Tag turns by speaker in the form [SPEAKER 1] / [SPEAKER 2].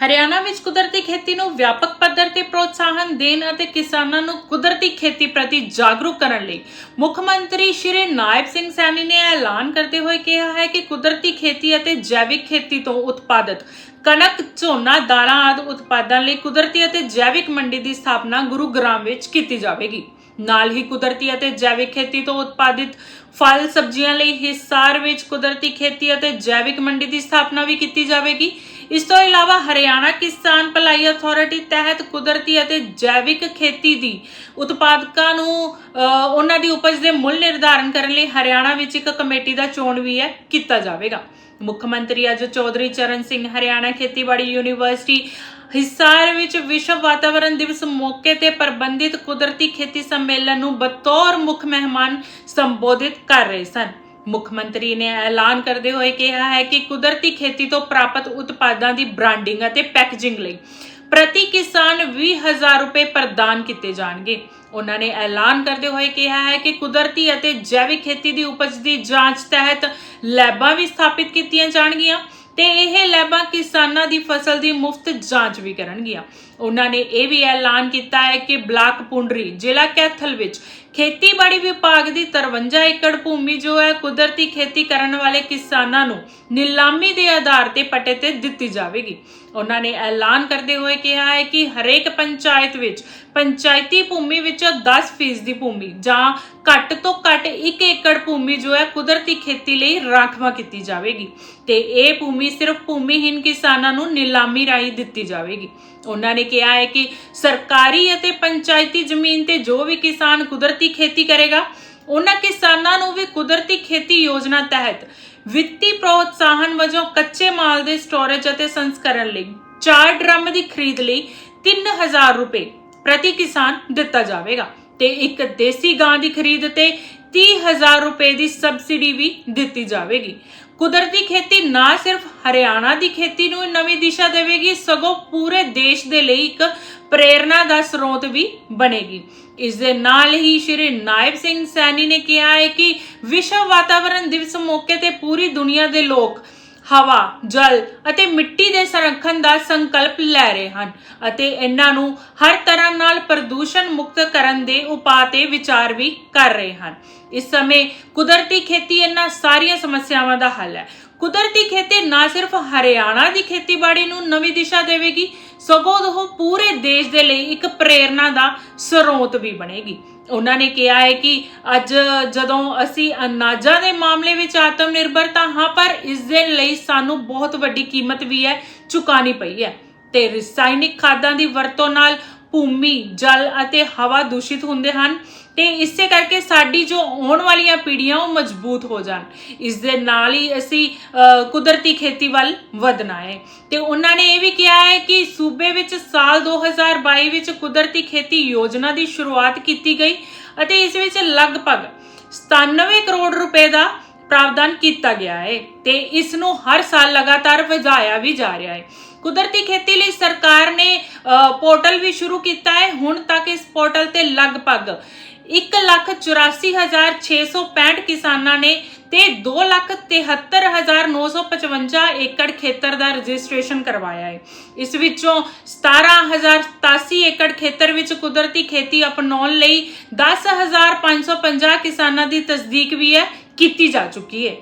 [SPEAKER 1] ਹਰਿਆਣਾ ਵਿੱਚ ਕੁਦਰਤੀ ਖੇਤੀ ਨੂੰ ਵਿਆਪਕ ਪੱਧਰ ਤੇ ਪ੍ਰੋਤਸਾਹਨ ਦੇਣ ਅਤੇ ਕਿਸਾਨਾਂ ਨੂੰ ਕੁਦਰਤੀ ਖੇਤੀ ਪ੍ਰਤੀ ਜਾਗਰੂਕ ਕਰਨ ਲਈ ਮੁੱਖ ਮੰਤਰੀ ਸ਼੍ਰੀ ਨਾਇਬ ਸਿੰਘ ਸੈਣੀ ਨੇ ਐਲਾਨ ਕਰਦੇ ਹੋਏ ਕਿਹਾ ਹੈ ਕਿ ਕੁਦਰਤੀ ਖੇਤੀ ਅਤੇ ਜੈਵਿਕ ਖੇਤੀ ਤੋਂ ਉਤਪਾਦਿਤ ਕਣਕ, ਝੋਨਾ, ਦਾਲਾਂ ਆਦਿ ਉਤਪਾਦਾਂ ਲਈ ਕੁਦਰਤੀ ਅਤੇ ਜੈਵਿਕ ਮੰਡੀ ਦੀ ਸਥਾਪਨਾ ਗੁਰੂਗ੍ਰਾਮ ਵਿੱਚ ਕੀਤੀ ਜਾਵੇਗੀ। ਨਾਲ ਹੀ ਕੁਦਰਤੀ ਅਤੇ ਜੈਵਿਕ ਖੇਤੀ ਤੋਂ ਉਤਪਾਦਿਤ ਫਲ ਸਬਜ਼ੀਆਂ ਲਈ ਹਿਸਾਰ ਵਿੱਚ ਕੁਦਰਤੀ ਖੇਤੀ ਅਤੇ ਜੈਵਿਕ ਮੰਡੀ ਦੀ ਸਥਾਪਨਾ ਵੀ ਕੀਤੀ ਜਾਵੇਗੀ। ਇਸ ਤੋਂ ਇਲਾਵਾ ਹਰਿਆਣਾ ਕਿਸਾਨ ਭਲਾਈ ਅਥਾਰਟੀ ਤਹਿਤ ਕੁਦਰਤੀ ਅਤੇ ਜੈਵਿਕ ਖੇਤੀ ਦੀ ਉਤਪਾਦਕਾਂ ਨੂੰ ਉਹਨਾਂ ਦੀ ਉਪਜ ਦੇ ਮੁੱਲ ਨਿਰਧਾਰਨ ਕਰਨ ਲਈ ਹਰਿਆਣਾ ਵਿੱਚ ਇੱਕ ਕਮੇਟੀ ਦਾ ਚੋਣ ਵੀ ਹੈ ਕੀਤਾ ਜਾਵੇਗਾ। ਮੁੱਖ ਮੰਤਰੀ ਅੱਜ ਚੌਧਰੀ ਚਰਨ ਸਿੰਘ, ਹਰਿਆਣਾ ਖੇਤੀਬਾੜੀ ਯੂਨੀਵਰਸਿਟੀ ਹਿਸਾਰ ਵਿੱਚ ਵਿਸ਼ਵ ਵਾਤਾਵਰਣ ਦਿਵਸ ਮੌਕੇ ਤੇ ਪ੍ਰਬੰਧਿਤ ਕੁਦਰਤੀ ਖੇਤੀ ਸੰਮੇਲਨ ਨੂੰ ਬਤੌਰ ਮੁੱਖ ਮਹਿਮਾਨ ਸੰਬੋਧਿਤ ਕਰ ਰਹੇ ਸਨ। ਮੁੱਖ ਮੰਤਰੀ ਨੇ ਐਲਾਨ ਕਰਦੇ ਹੋਏ ਕਿਹਾ ਹੈ ਕਿ ਕੁਦਰਤੀ ਖੇਤੀ ਤੋਂ ਪ੍ਰਾਪਤ ਉਤਪਾਦਾਂ ਦੀ ਬ੍ਰਾਂਡਿੰਗ ਅਤੇ ਪੈਕੇਜਿੰਗ ਲਈ ਪ੍ਰਤੀ ਕਿਸਾਨ 20000 ਰੁਪਏ ਪ੍ਰਦਾਨ ਕੀਤੇ ਜਾਣਗੇ। ਉਹਨਾਂ ਨੇ ਐਲਾਨ ਕਰਦੇ ਹੋਏ ਕਿਹਾ ਹੈ ਕਿ ਕੁਦਰਤੀ ਅਤੇ ਜੈਵਿਕ ਖੇਤੀ ਦੀ ਉਪਜ ਦੀ ਜਾਂਚ ਤਹਿਤ ਲੈਬਾਂ ਵੀ ਸਥਾਪਿਤ ਕੀਤੀਆਂ ਜਾਣਗੀਆਂ ਤੇ ਇਹ ਲੈਬਾਂ ਕਿਸਾਨਾਂ ਦੀ ਫਸਲ ਦੀ ਮੁਫਤ ਜਾਂਚ ਵੀ ਕਰਨਗੀਆਂ। ਉਹਨਾਂ ਨੇ ਇਹ ਵੀ ਐਲਾਨ ਕੀਤਾ ਹੈ ਕਿ ਬਲਾਕ ਪੁੰਡਰੀ ਜ਼ਿਲ੍ਹਾ ਕੈਥਲ ਵਿੱਚ ਖੇਤੀਬਾੜੀ ਵਿਭਾਗ ਦੀ 53 ਏਕੜ ਭੂਮੀ ਜੋ ਹੈ ਕੁਦਰਤੀ ਖੇਤੀ ਕਰਨ ਵਾਲੇ ਕਿਸਾਨਾਂ ਨੂੰ ਨਿਲਾਮੀ ਦੇ ਆਧਾਰ ਤੇ ਪੱਟੇ ਤੇ ਦਿੱਤੀ ਜਾਵੇਗੀ। ਉਹਨਾਂ ਨੇ ਐਲਾਨ ਕਰਦੇ ਹੋਏ ਕਿਹਾ ਹੈ ਕਿ ਹਰੇਕ ਪੰਚਾਇਤ ਵਿੱਚ ਪੰਚਾਇਤੀ ਭੂਮੀ ਵਿੱਚੋਂ 10% ਦੀ ਭੂਮੀ ਜਾਂ ਘੱਟ ਤੋਂ ਘੱਟ 1 ਏਕੜ ਭੂਮੀ ਜੋ ਹੈ ਕੁਦਰਤੀ ਖੇਤੀ ਲਈ ਰਾਖਵਾਂ ਕੀਤੀ ਜਾਵੇਗੀ ਤੇ ਇਹ ਭੂਮੀ ਸਿਰਫ ਭੂਮੀਹੀਨ ਕਿਸਾਨਾਂ ਨੂੰ ਨਿਲਾਮੀ ਰਾਹੀਂ ਦਿੱਤੀ ਜਾਵੇਗੀ। ਉਹਨਾਂ ਨੇ ਕਿਹਾ ਹੈ ਕਿ ਸਰਕਾਰੀ ਅਤੇ ਪੰਚਾਇਤੀ ਜ਼ਮੀਨ ਤੇ ਜੋ ਵੀ ਕਿਸਾਨ ਕੁਦਰਤੀ ਖੇਤੀ ਕਰੇਗਾ, ਉਹਨਾਂ ਕਿਸਾਨਾਂ ਨੂੰ ਵੀ ਕੁਦਰਤੀ ਖੇਤੀ ਯੋਜਨਾ ਤਹਿਤ ਵਿੱਤੀ ਪ੍ਰੋਤਸਾਹਨ ਵਜੋਂ ਕੱਚੇ ਮਾਲ ਦੇ ਸਟੋਰੇਜ ਅਤੇ ਸੰਸਕਰਣ ਲਈ 4 ਡਰਮ ਦੀ ਖਰੀਦ ਲਈ 3000 ਰੁਪਏ ਪ੍ਰਤੀ ਕਿਸਾਨ ਦਿੱਤਾ ਜਾਵੇਗਾ ਤੇ ਇੱਕ ਦੇਸੀ ਗਾਂ ਦੀ ਖਰੀਦ ਤੇ 30000 ਰੁਪਏ ਦੀ ਸਬਸਿਡੀ ਵੀ ਦਿੱਤੀ ਜਾਵੇਗੀ। ਕੁਦਰਤੀ ਖੇਤੀ ਨਾ ਸਿਰਫ ਹਰਿਆਣਾ ਦੀ ਖੇਤੀ ਨੂੰ ਨਵੀਂ ਦਿਸ਼ਾ ਦੇਵੇਗੀ, ਸਗੋਂ ਪੂਰੇ ਦੇਸ਼ ਦੇ ਲਈ ਇੱਕ ਪ੍ਰੇਰਣਾ ਦਾ ਸਰੋਤ ਵੀ ਬਣੇਗੀ। ਇਸ ਦੇ ਨਾਲ ਹੀ ਸ਼੍ਰੀ ਨਾਇਬ ਸਿੰਘ ਸੈਣੀ ਨੇ ਕਿਹਾ ਹੈ ਕਿ ਵਿਸ਼ਵ ਵਾਤਾਵਰਣ ਦਿਵਸ ਮੌਕੇ ਤੇ ਪੂਰੀ ਦੁਨੀਆ ਦੇ ਲੋਕ ਹਵਾ, ਜਲ ਅਤੇ ਮਿੱਟੀ ਦੇ ਸੰਰਖਣ ਦਾ ਸੰਕਲਪ ਲੈ ਰਹੇ ਹਨ ਅਤੇ ਇਹਨਾਂ ਨੂੰ ਹਰ ਤਰ੍ਹਾਂ ਨਾਲ ਪ੍ਰਦੂਸ਼ਣ ਮੁਕਤ ਕਰਨ ਦੇ ਉਪਾਅ ਤੇ ਵਿਚਾਰ ਵੀ ਕਰ ਰਹੇ ਹਨ। ਇਸ ਸਮੇਂ ਕੁਦਰਤੀ ਖੇਤੀ ਇਹਨਾਂ ਸਾਰੀਆਂ ਸਮੱਸਿਆਵਾਂ ਦਾ ਹੱਲ ਹੈ। ਕੁਦਰਤੀ ਖੇਤੀ ਨਾ ਸਿਰਫ ਹਰਿਆਣਾ ਦੀ ਖੇਤੀਬਾੜੀ ਨੂੰ ਨਵੀਂ ਦਿਸ਼ਾ ਦੇਵੇਗੀ, ਸਗੋਂ ਉਹ ਪੂਰੇ ਦੇਸ਼ ਦੇ ਲਈ ਇੱਕ ਪ੍ਰੇਰਣਾ ਦਾ ਸਰੋਤ ਵੀ ਬਣੇਗੀ। ਉਹਨਾਂ ਨੇ ਕਿਹਾ ਹੈ ਕਿ ਅੱਜ ਜਦੋਂ ਅਸੀਂ ਅਨਾਜਾਂ ਦੇ ਮਾਮਲੇ ਵਿੱਚ ਆਤਮ ਨਿਰਭਰਤਾ ਹਾਂ, ਪਰ ਇਸ ਦੇ ਲਈ ਸਾਨੂੰ ਬਹੁਤ ਵੱਡੀ ਕੀਮਤ ਵੀ ਹੈ, ਚੁਕਾਣੀ ਪਈ ਹੈ। ਤੇ ਰਸਾਇਣਿਕ ਖਾਦਾਂ ਦੀ ਵਰਤੋਂ ਨਾਲ ਭੂਮੀ, ਜਲ ਅਤੇ ਹਵਾ ਦੂਸ਼ਿਤ ਹੁੰਦੇ ਹਨ ਤੇ ਇਸੇ ਕਰਕੇ ਸਾਡੀ ਜੋ ਆਉਣ ਵਾਲੀਆਂ ਪੀੜ੍ਹੀਆਂ ਉਹ ਮਜ਼ਬੂਤ ਹੋ ਜਾਣ। ਇਸ ਦੇ ਨਾਲ ਹੀ ਅਸੀਂ ਕੁਦਰਤੀ ਖੇਤੀ ਵੱਲ ਵਧਣਾ ਹੈ। ਤੇ ਉਹਨਾਂ ਨੇ ਇਹ ਵੀ ਕਿਹਾ ਹੈ ਕਿ ਸੂਬੇ ਵਿੱਚ ਸਾਲ 2022 ਵਿੱਚ ਕੁਦਰਤੀ ਖੇਤੀ ਯੋਜਨਾ ਦੀ ਸ਼ੁਰੂਆਤ ਕੀਤੀ ਗਈ ਅਤੇ ਇਸ ਵਿੱਚ ਲਗਭਗ 97 ਕਰੋੜ ਰੁਪਏ ਦਾ ਪ੍ਰਾਵਧਾਨ ਕੀਤਾ ਗਿਆ ਹੈ ਤੇ ਇਸ ਨੂੰ ਹਰ ਸਾਲ ਲਗਾਤਾਰ ਵਧਾਇਆ ਵੀ ਜਾ ਰਿਹਾ ਹੈ ਕੁਦਰਤੀ ਖੇਤੀ ਲਈ ਸਰਕਾਰ ਨੇ ਪੋਰਟਲ ਵੀ ਸ਼ੁਰੂ ਕੀਤਾ ਹੈ ਹੁਣ ਤੱਕ ਇਸ ਪੋਰਟਲ ਤੇ ਲਗਭਗ 184665 ਕਿਸਾਨਾਂ ਨੇ ਤੇ 273955 ਏਕੜ ਖੇਤਰ ਦਾ ਰਜਿਸਟ੍ਰੇਸ਼ਨ ਕਰਵਾਇਆ ਹੈ ਇਸ ਵਿੱਚੋਂ 17087 ਏਕੜ ਖੇਤਰ ਵਿੱਚ ਕੁਦਰਤੀ ਖੇਤੀ ਅਪਣਾਉਣ ਲਈ 10550 ਕਿਸਾਨਾਂ ਦੀ ਤਸਦੀਕ ਵੀ ਹੈ ਕੀਤੀ ਜਾ ਚੁੱਕੀ ਹੈ।